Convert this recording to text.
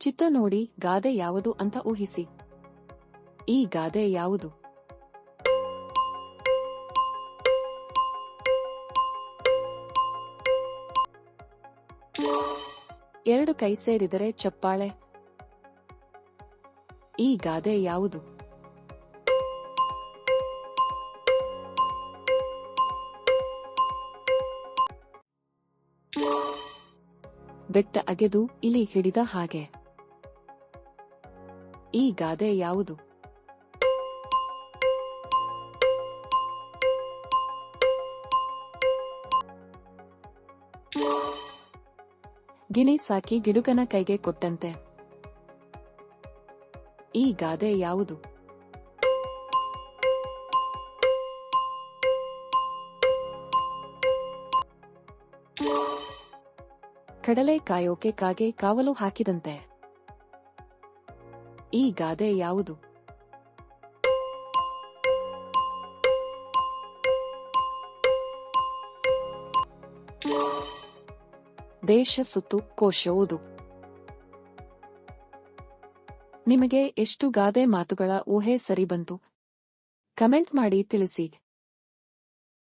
ಚಿತ್ರ ನೋಡಿ ಗಾದೆ ಯಾವುದು ಅಂತ ಊಹಿಸಿ. ಈ ಗಾದೆ ಯಾವುದು? ಎರಡು ಕೈ ಸೇರಿದರೆ ಚಪ್ಪಾಳೆ. ಈ ಗಾದೆ ಯಾವುದು? ಬೆಟ್ಟ ಅಗೆದು ಇಲಿ ಹಿಡಿದ ಹಾಗೆ. ಈ ಗಾದೆ ಯಾವುದು? ಗಿಣಿ ಸಾಕಿ ಗಿಡುಗನ ಕೈಗೆ ಕೊಟ್ಟಂತೆ. ಈ ಗಾದೆ ಯಾವುದು? ಕಡಲೆ ಕಾಯೋಕೆ ಕಾಗೆ ಕಾವಲು ಹಾಕಿದಂತೆ. ಈ ಗಾದೆ ಯಾವುದು? ದೇಶ ಸುತ್ತು ಕೋಶ ನಿಮಗೆ ಎಷ್ಟು ಗಾದೆ ಮಾತುಗಳ ಊಹೆ ಸರಿ ಬಂತು? ಕಮೆಂಟ್ ಮಾಡಿ ತಿಳಿಸಿ.